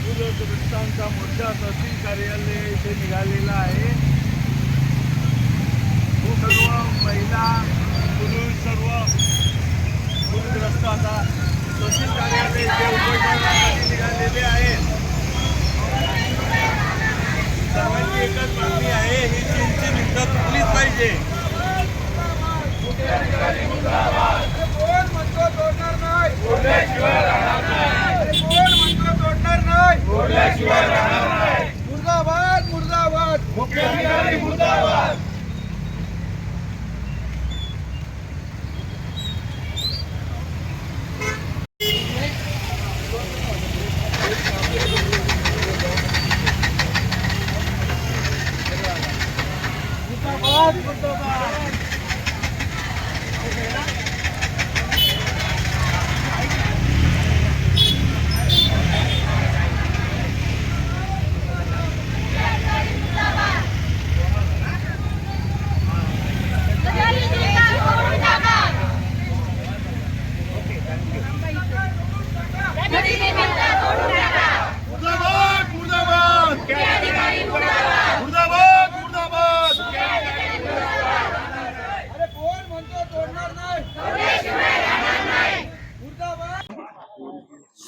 पूरग्रस्तांचा मोर्चा तहसील कार्यालय इथे निघालेला आहे. सर्व महिला पुरुष सर्व पूरग्रस्त आता. तहसील कार्यालय इथे उपोषणासाठी निघालेले आहेत. सर्वांची एकच मागणी आहे ही चीनची निंदा तुटलीच पाहिजे. あ!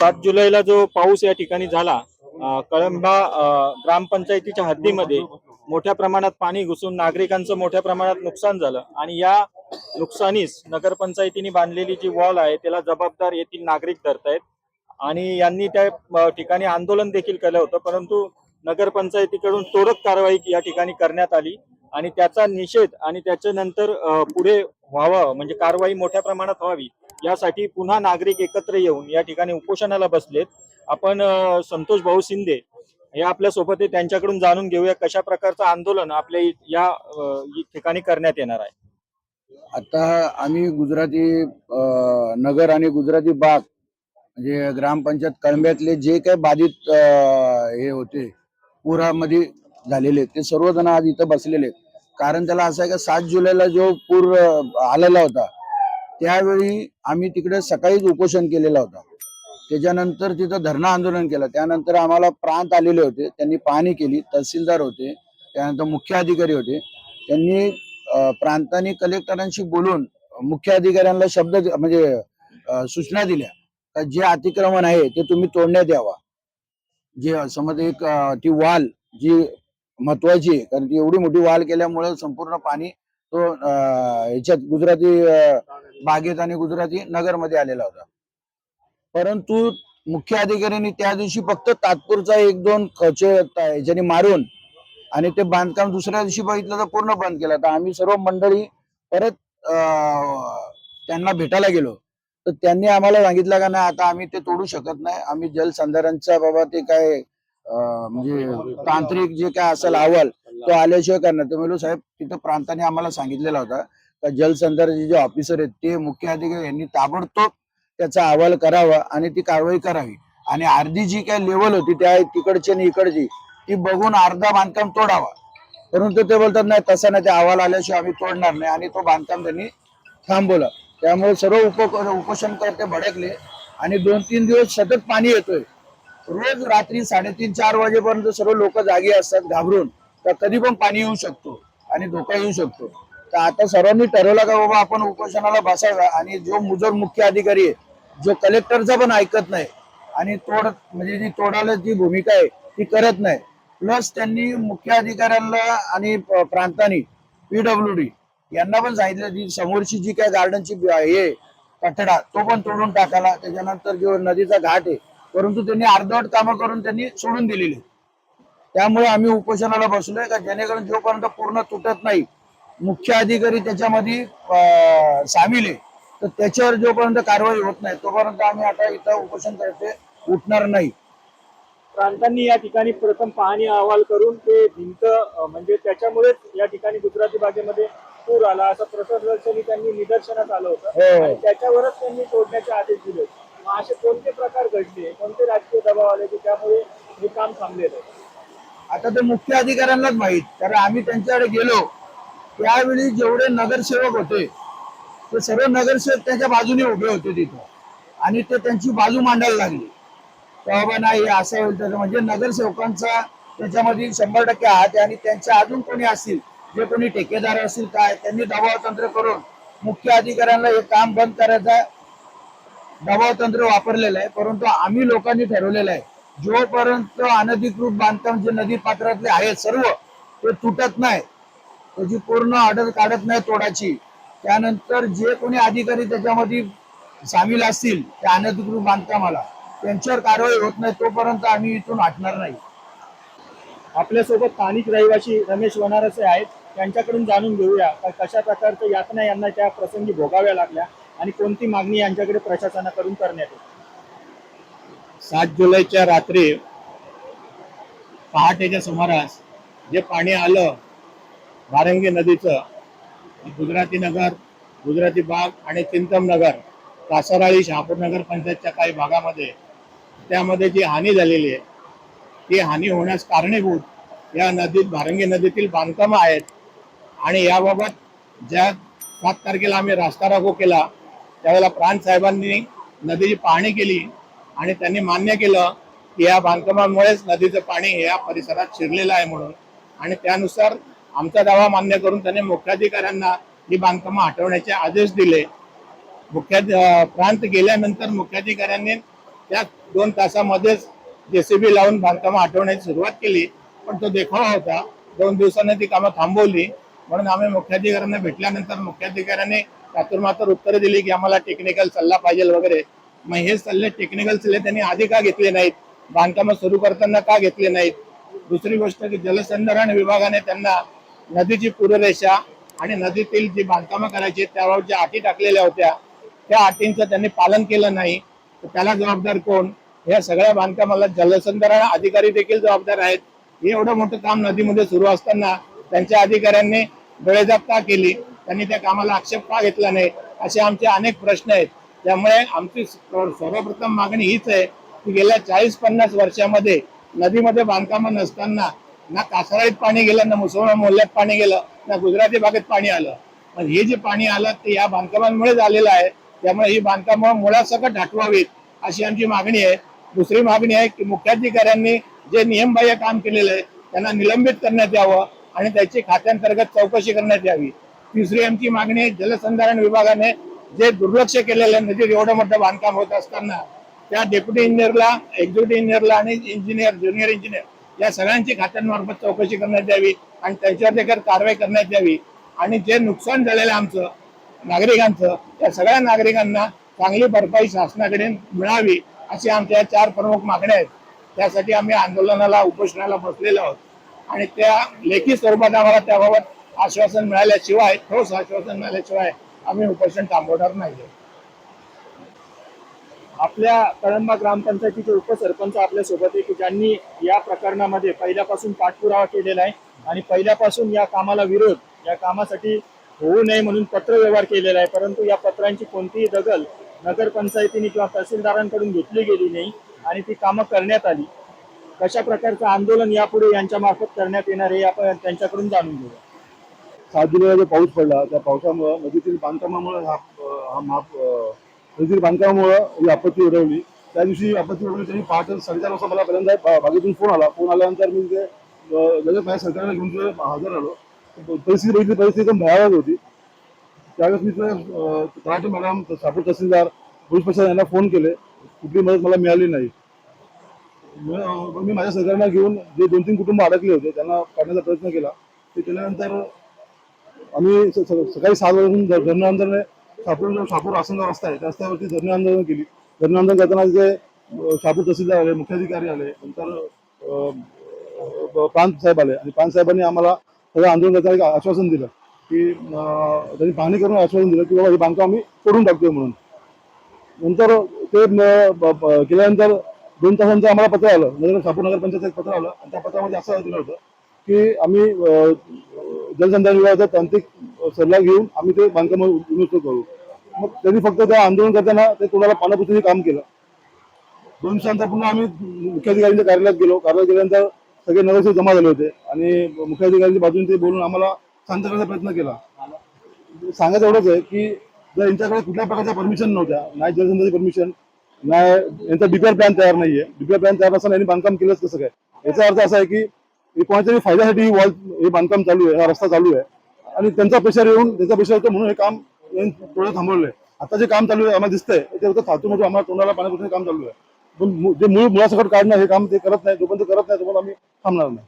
सात जुलैला जो पाऊस या ठिकाणी झाला कळंबा ग्रामपंचायतीच्या हद्दीमध्ये मोठ्या प्रमाणात पाणी घुसून नागरिकांचं मोठ्या प्रमाणात नुकसान झालं आणि या नुकसानीस नगरपंचायतीने बांधलेली जी वॉल आहे त्याला जबाबदार येथील नागरिक धरतायत. आणि यांनी त्या ठिकाणी आंदोलन देखील केलं होतं परंतु नगरपंचायतीकडून तोडक कारवाई या ठिकाणी करण्यात आली आणि त्याचा निषेध आणि त्याच्यानंतर नंतर पुढे व्हावं म्हणजे कारवाई मोठ्या प्रमाणात व्हावी यासाठी पुन्हा नागरिक एकत्र येऊन या ठिकाणी उपोषणाला बसलेत. आपण संतोष भाऊ शिंदे हे आपल्यासोबत आहे. त्यांच्याकडून जाणून घेऊया कशा प्रकारचं आंदोलन आपल्या या ठिकाणी करण्यात येणार आहे. आता आम्ही गुजराती नगर आणि गुजराती बाग म्हणजे ग्रामपंचायत कळंब्यातले जे काही बाधित हे होते पुरामध्ये झालेले ते सर्वजण आज इथं बसलेले कारण त्याला असं आहे का सात जुलैला जो पूर आलेला होता त्यावेळी आम्ही तिकडे सकाळीच उपोषण केलेला होता. त्याच्यानंतर तिथं धरणं आंदोलन केलं. त्यानंतर आम्हाला प्रांत आलेले होते. त्यांनी पाहणी केली. तहसीलदार होते. त्यानंतर मुख्य अधिकारी होते. त्यांनी प्रांतांनी कलेक्टरांशी बोलून मुख्य अधिकाऱ्यांना शब्द म्हणजे सूचना दिल्या. का जे अतिक्रमण आहे ते तुम्ही तोडण्यात यावा. जे समज एक ती वाल जी महत्वाची आहे कारण ती एवढी मोठी वाल केल्यामुळे संपूर्ण पाणी तो ह्याच्यात गुजराती बागेत आणि गुजराती नगरमध्ये आलेला होता. परंतु मुख्य अधिकाऱ्यांनी त्या दिवशी फक्त तात्पुरचा एक दोन खचे ज्यांनी मारून आणि ते बांधकाम दुसऱ्या दिवशी बघितलं तर पूर्ण बंद केलं. तर आम्ही सर्व मंडळी परत त्यांना भेटायला गेलो. तर त्यांनी आम्हाला सांगितलं का नाही आता आम्ही ते तोडू शकत नाही. आम्ही जलसंधारणचा बाबा ते काय म्हणजे तांत्रिक जे काय असेल अहवाल तो आल्याशिवाय करणार. तर म्हणलो साहेब तिथं प्रांताने आम्हाला सांगितलेला होता का जलसंधारणचे जे ऑफिसर आहेत ते मुख्य अधिकारी यांनी ताबडतोब त्याचा अहवाल करावा आणि ती कारवाई करावी. आणि अर्धी जी काय लेवल होती त्या तिकडची आणि इकडची ती बघून अर्धा बांधकाम तोडावा. परंतु ते बोलतात नाही तसा नाही ते अहवाल आल्याशिवाय आम्ही तोडणार नाही. आणि तो बांधकाम त्यांनी थांबवलं. त्यामुळे सर्व उप उपोषणकर्ते भडकले आणि दोन तीन दिवस सतत पाणी येतोय. रोज रात्री साडेतीन चार वाजेपर्यंत सर्व लोक जागी असतात घाबरून. तर कधी पण पाणी येऊ शकतो आणि धोका येऊ शकतो. तर आता सर्वांनी ठरवलं का बाबा आपण उपोषणाला बसायला? आणि जो मुजोर मुख्य अधिकारी आहे जो कलेक्टरचा पण ऐकत नाही आणि तोड म्हणजे जी तोडायला जी भूमिका आहे ती करत नाही. प्लस त्यांनी मुख्य अधिकाऱ्यांना आणि प्रांतानी प्रांतांनी पीडब्ल्यू डी यांना पण सांगितलं जी समोरची जी काय गार्डनची हे कठडा तो पण तोडून टाकायला. त्याच्यानंतर जो नदीचा घाट आहे परंतु त्यांनी अर्धवट कामं करून त्यांनी सोडून दिलेली त्यामुळे आम्ही उपोषणाला बसलोय का? जेणेकरून जोपर्यंत पूर्ण तुटत नाही मुख्य अधिकारी त्याच्यामध्ये सामील आहे. तर त्याच्यावर जोपर्यंत कारवाई होत नाही तोपर्यंत आम्ही आता इथं उपोषण करते उठणार नाही. प्रांतांनी या ठिकाणी प्रथम पाहणी अहवाल करून ते भिंत म्हणजे त्याच्यामुळेच या ठिकाणी गुजराती बागेमध्ये पूर आला असं प्रशासनाने त्यांनी निदर्शनास आलं होतं. हो. आणि त्याच्यावरच त्यांनी तोडण्याचे आदेश दिले. मग असे कोणते प्रकार घडले? कोणते राजकीय दबाव आले की त्यामुळे हे काम थांबलेलं आहे? आता ते मुख्य अधिकाऱ्यांनाच माहीत कारण आम्ही त्यांच्याकडे गेलो. त्यावेळी जेवढे नगरसेवक होते ते सर्व नगरसेवक त्यांच्या बाजूने उभे होते तिथं. आणि ते त्यांची बाजू मांडायला लागली. बाबा नाही असं होईल तसं म्हणजे नगरसेवकांचा त्याच्यामध्ये शंभर टक्के आहात आणि त्यांच्या अजून कोणी असतील जे कोणी ठेकेदार असतील काय त्यांनी दबाव तंत्र करून मुख्य अधिकाऱ्यांना हे काम बंद करायचा दबाव तंत्र वापरलेलं आहे. परंतु आम्ही लोकांनी ठरवलेलं आहे जोपर्यंत अनधिकृत बांधकाम जे नदी पात्रातले आहेत सर्व ते तुटत नाही. त्याची पूर्ण ऑर्डर काढत नाही तोडाची. त्यानंतर जे कोणी अधिकारी त्याच्यामध्ये सामील असतील त्या अनधिकृत बांधकामाला त्यांच्यावर कारवाई होत नाही तोपर्यंत आम्ही इथून हटणार नाही. आपल्यासोबत स्थानिक रहिवासी रमेश वनारसे आहेत. त्यांच्याकडून जाणून घेऊया कशा प्रकारच्या यातना यांना त्या प्रसंगी भोगाव्या लागल्या आणि कोणती मागणी यांच्याकडे प्रशासनाकडून करण्यात येते? सात जुलैच्या रात्री पहाटेच्या सुमारास जे पाणी आलं भारंगी नदीचं गुजराती नगर गुजराती बाग आणि चिंतम नगर कासाराळी शहापूर नगर पंचायतच्या काही भागामध्ये त्यामध्ये जी हानी झालेली आहे ती हानी होण्यास कारणीभूत या नदीत भारंगी नदीतील बांधकामं आहेत आणि याबाबत ज्या सात तारखेला आम्ही रास्ता राखो केला त्यावेळेला प्राण साहेबांनी नदीची पाहणी केली आणि त्यांनी मान्य केलं की या बांधकामामुळेच नदीचं पाणी या परिसरात शिरलेलं आहे म्हणून. आणि त्यानुसार आमचा दावा मान्य करून त्यांनी मुख्याधिकाऱ्यांना ही बांधकामं हटवण्याचे आदेश दिले. मुख्या प्रांत गेल्यानंतर मुख्याधिकाऱ्यांनी त्या दोन तासामध्येच जेसीबी लावून बांधकामं हटवण्याची सुरुवात केली पण तो देखावा होता. दोन दिवसांनी ती कामं थांबवली. म्हणून आम्ही मुख्याधिकाऱ्यांना भेटल्यानंतर मुख्याधिकाऱ्यांनी मात्र उत्तरं दिली की आम्हाला टेक्निकल सल्ला पाहिजे वगैरे. मग हे सल्ले टेक्निकल सल्ले त्यांनी आधी का घेतले नाहीत? बांधकामं सुरू करताना का घेतले नाहीत? दुसरी गोष्ट की जलसंधारण विभागाने त्यांना नदीची पूररेषा आणि नदीतील जी बांधकामं करायची त्यावर ज्या अटी टाकलेल्या होत्या त्या अटींचं त्यांनी पालन केलं नाही. तर त्याला जबाबदार कोण? या सगळ्या बांधकामाला जलसंधारण अधिकारी देखील जबाबदार आहेत. हे एवढं मोठं काम नदीमध्ये सुरू असताना त्यांच्या अधिकाऱ्यांनी डोळेजाप का केली. त्यांनी त्या कामाला आक्षेप का घेतला नाही? असे आमचे अनेक प्रश्न आहेत. त्यामुळे आमची सर्वप्रथम मागणी हीच आहे की गेल्या चाळीस पन्नास वर्षामध्ये नदीमध्ये बांधकामं नसताना ना कासाराळीत पाणी गेलं ना मुसलमान मोहल्ल्यात पाणी गेलं ना गुजराती भागात पाणी आलं. पण हे जे पाणी आलं ते या बांधकामांमुळेच आलेलं आहे. त्यामुळे ही बांधकामं मुळासकट हटवावीत अशी आमची मागणी आहे. दुसरी मागणी आहे की मुख्याधिकाऱ्यांनी जे नियमबाह्य काम केलेलं आहे त्यांना निलंबित करण्यात यावं आणि त्याची खात्यांतर्गत चौकशी करण्यात यावी. तिसरी आमची मागणी आहे जलसंधारण विभागाने जे दुर्लक्ष केलेलं आहे नदीत एवढं मोठं बांधकाम होत असताना त्या डेप्युटी इंजिनियरला एक्झिक्युटिव्ह इंजिनियरला आणि इंजिनियर ज्युनियर इंजिनियर या सगळ्यांची खात्यांमार्फत चौकशी करण्यात यावी आणि त्यांच्यावर देखील कारवाई करण्यात यावी. आणि जे नुकसान झालेलं आमचं नागरिकांचं त्या सगळ्या नागरिकांना चांगली भरपाई शासनाकडे मिळावी अशी आमच्या या चार प्रमुख मागण्या आहेत. त्यासाठी आम्ही आंदोलनाला उपोषणाला बसलेलो आहोत. आणि त्या लेखी स्वरूपात आम्हाला त्याबाबत आश्वासन मिळाल्याशिवाय ठोस आश्वासन मिळाल्याशिवाय आम्ही उपोषण थांबवणार नाही. आपल्या कळंबा ग्रामपंचायतीचे उपसरपंच आपल्यासोबत आहे की ज्यांनी या प्रकरणामध्ये पहिल्यापासून पाठपुरावा केलेला आहे आणि पहिल्यापासून या कामाला विरोध या कामासाठी होऊ नये म्हणून पत्र व्यवहार केलेला आहे. परंतु या पत्रांची कोणतीही दखल नगरपंचायतीने किंवा तहसीलदारांकडून घेतली गेली नाही आणि ती कामं करण्यात आली. कशा प्रकारचं आंदोलन यापुढे यांच्या मार्फत करण्यात येणार आहे आपण त्यांच्याकडून जाणून घेऊया. सात जुलैला जो पाऊस पडला त्या पावसामुळं नदीतील बांधकामामुळे हा हा माप नदीतील बांधकामामुळं ही आपत्ती ओढवली त्या दिवशी आपत्ती ओढवली त्यांनी पहाटे साडेचार वाजता मला पहिल्यांदा बागेतून फोन आला. फोन आल्यानंतर मी ते लगेच माझ्या सरकारला घेऊन तिथे हजर आलो परिस्थिती बघितली परिस्थिती एकदम भयावह होती. त्यावेळेस मी तिथे तलाठी मॅडम सापूर तहसीलदार पोलीस प्रशासन यांना फोन केले. कुठली मदत मला मिळाली नाही. मग मी माझ्या सरकारला घेऊन जे दोन तीन कुटुंब अडकले होते त्यांना काढण्याचा प्रयत्न केला. ते केल्यानंतर आम्ही सकाळी सात वाजून धर- धरणं शापूर जो शापूर आसनगाव रस्ता आहे. त्या रस्त्यावरती धरणे आंदोलन केली. धरणे आंदोलन करताना तिथे सापूर शापूर तहसीलदार आले मुख्याधिकारी आले नंतर पान साहेब आले. आणि पान साहेबांनी आम्हाला सगळं आंदोलन करताना एक आश्वासन दिलं की त्यांनी पाहणी करून आश्वासन दिलं की बाबा हे बांधकाम आम्ही तोडून टाकतोय म्हणून. नंतर ते केल्यानंतर दोन तासांचं आम्हाला पत्र आलं. नगर शापूर नगरपंचायत एक पत्र आलं. आणि त्या पत्रामध्ये असं दिलं होतं की आम्ही जलसंधारण विभागाचा तांत्रिक सल्ला घेऊन आम्ही ते बांधकाम दुरुस्त करू. मग त्यांनी फक्त त्या आंदोलन करताना ते कोणाला पाण्यापुरतं काम केलं. दोन दिवसानंतर पुन्हा आम्ही मुख्याधिकाऱ्यांच्या कार्यालयात गेलो. कार्यालयात गेल्यानंतर सगळे नगरसेवक जमा झाले होते आणि मुख्याधिकाऱ्यांच्या बाजूने ते बोलून आम्हाला शांत करण्याचा प्रयत्न केला. सांगायचं एवढंच आहे की जर यांच्याकडे कुठल्या प्रकारच्या परमिशन नव्हत्या नाही जलसंधाची परमिशन नाही यांचा डीपीआर प्लॅन तयार नाहीये. डीपीआर प्लॅन तयार नसताना यांनी बांधकाम केलंच कसं काय? याचा अर्थ असा आहे की हे कोणाच्याही फायद्यासाठी वॉल हे बांधकाम चालू आहे हा रस्ता चालू आहे. आणि त्यांचा प्रेशर येऊन त्यांचा प्रेशर येतो म्हणून हे काम थोडं थांबवलंय. आता जे काम चालू आहे आम्हाला दिसतंय ते फक्त फालतूमध्ये आम्हाला तोंडाला पाण्यापासून काम चालू आहे. पण जे मूळ मुळासकट काढणं हे काम ते करत नाही जोपर्यंत करत नाही तोपर्यंत आम्ही थांबणार नाही.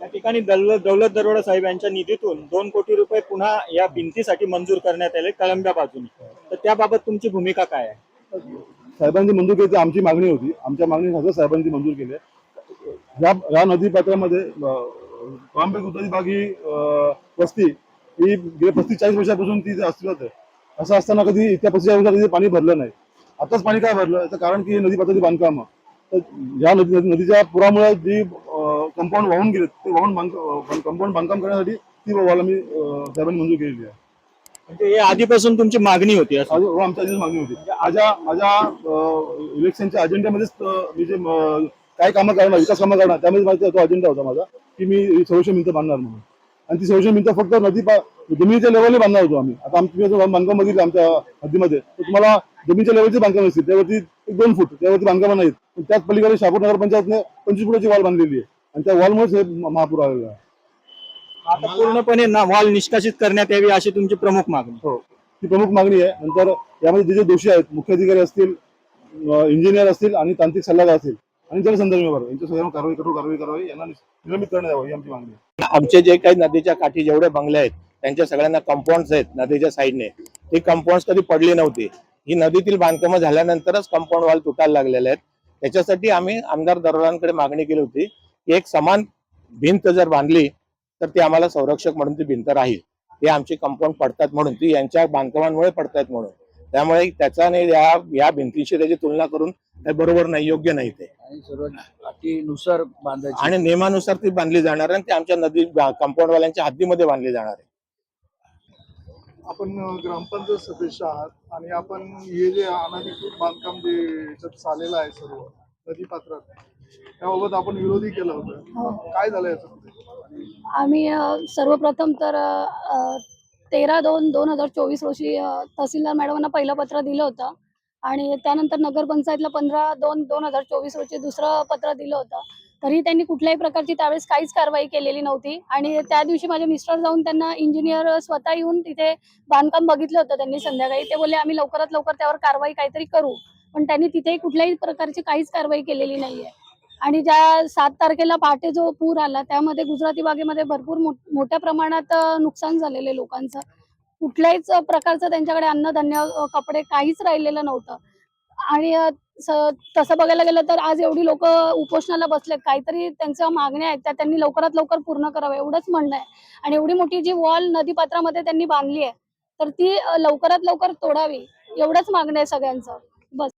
या ठिकाणी दौलत दौलत दरोडा साहेब यांच्या निधीतून दोन कोटी रुपये पुन्हा या भिंतीसाठी मंजूर करण्यात आले कळंब्या बाजूने. तर त्याबाबत तुमची भूमिका काय आहे? साहेबांची मंजूर केली आमची मागणी होती. आमच्या मागणी खासदार साहेबांनी मंजूर केली आहे. ह्या ह्या नदी पात्रामध्ये पामपेक उतरी बाग ही वस्ती ही गेल्या पस्तीस चाळीस वर्षापासून ती अस्तित्वात आहे. असं असताना कधी इतक्या पस्तीस वर्षात कधी पाणी भरलं नाही. आताच पाणी काय भरलं? याचं कारण की नदी पात्राची बांधकाम. तर या नदी नदीच्या पुरामुळे जी कंपाऊंड वाहून गेले ते वाहून कंपाऊंड बांधकाम करण्यासाठी ती आम्ही अं, साहेबांनी मंजूर केलेली आहे. म्हणजे हे आधीपासून तुमची मागणी होती हो, आमच्या आधीच मागणी होती. माझ्या माझ्या अं, इलेक्शनच्या अजेंड्यामध्येच मी जे काय कामं करणार विकास कामं करणार त्यामध्ये माझा तो अजेंडा होता माझा की मी संरक्षण भिंत बांधणार म्हणून. आणि ती संरक्षण भिंत फक्त नदी जमिनीच्या लेवलने बांधणार होतो आम्ही. आता आमची तुम्ही बांधकाम बघितलं आमच्या हद्दीमध्ये तर तुम्हाला जमिनीच्या लेवलचे बांधकाम असतील त्यावरती एक दोन फूट त्यावरती बांधकामं नाहीत. पण त्याच पलीकडे शापूर नगर पंचायतने पंचवीस फुटाची वॉल बांधलेली आहे. आणि त्या वॉलमुळेच हे महापूर आलेला आहे. आता पूर्णपणे ना वॉल निष्कासित करण्यात यावी अशी तुमची प्रमुख मागणी. हो. ही प्रमुख मागणी आहे. नंतर यामध्ये जे जे दोषी आहेत मुख्य अधिकारी असतील इंजिनियर असतील आणि तांत्रिक सल्लागार असतील आणि जलसंधारण यांच्या कारवाई कठोर कारवाई करावी यांना निलंबित करण्यात यावं ही आमची मागणी आहे. आमचे जे काही नदीच्या काठी जेवढे बंगले आहेत त्यांच्या सगळ्यांना कंपाऊंड आहेत नदीच्या साईडने. ती कंपाऊंड कधी पडली नव्हती. ही नदीतील बांधकामं झाल्यानंतरच कंपाऊंड वॉल तुटायला लागलेले आहेत. त्याच्यासाठी आम्ही आमदार दरोडांकडे मागणी केली होती की एक समान भिंत जर बांधली तर ती आम्हाला संरक्षक म्हणून ती भिंत राहील. ते आमची कंपाऊंड पडतात म्हणून ती यांच्या बांधकामांमुळे पडतायत म्हणून. त्यामुळे त्याचा आणि या या भिंतीशी त्याची तुलना करून हे बरोबर नाही योग्य नाही ते. अटीनुसार बांधायची. आणि नियमानुसार ती बांधली जाणार आहे आणि ती आमच्या नदी कंपाऊंडवाल्यांच्या हद्दीमध्ये बांधली जाणार आहे. आपण ग्रामपंचायत सदस्य आहात आणि आपण हे जे अनधिकृत बांधकाम जे याच्यात चाललेलं आहे सर्व नदीपात्रात त्याबाबत आपण विरोधी केलं होतं. काय झालं याच्यामध्ये? आम्ही सर्वप्रथम तर तेरा दोन दोन हजार चोवीस रोजी तहसीलदार मॅडमांना पहिलं पत्र दिलं होतं. आणि त्यानंतर नगरपंचायतला पंधरा दोन दोन हजार चोवीस रोजी दुसरं पत्र दिलं होतं. तरी त्यांनी कुठल्याही प्रकारची त्यावेळेस काहीच कारवाई केलेली नव्हती. आणि त्या दिवशी माझे मिस्टर जाऊन त्यांना इंजिनियर स्वतः येऊन तिथे बांधकाम बघितलं होतं त्यांनी संध्याकाळी. ते बोलले आम्ही लवकरात लवकर त्यावर कारवाई काहीतरी करू. पण त्यांनी तिथेही कुठल्याही प्रकारची काहीच कारवाई केलेली नाहीये. आणि ज्या सात तारखेला पहाटे जो पूर आला त्यामध्ये गुजराती बागेमध्ये भरपूर मोठ्या प्रमाणात नुकसान झालेले लोकांचं. कुठल्याहीच प्रकारचं त्यांच्याकडे अन्नधान्य कपडे काहीच राहिलेलं नव्हतं. आणि तसं बघायला गेलं तर आज एवढी लोक उपोषणाला बसलेत काहीतरी त्यांच्या मागण्या आहेत त्या त्यांनी लवकरात लवकर पूर्ण कराव्या एवढंच म्हणणं आहे. आणि एवढी मोठी जी वॉल नदीपात्रामध्ये त्यांनी बांधली आहे तर ती लवकरात लवकर तोडावी एवढंच मागणं आहे सगळ्यांचं. बस.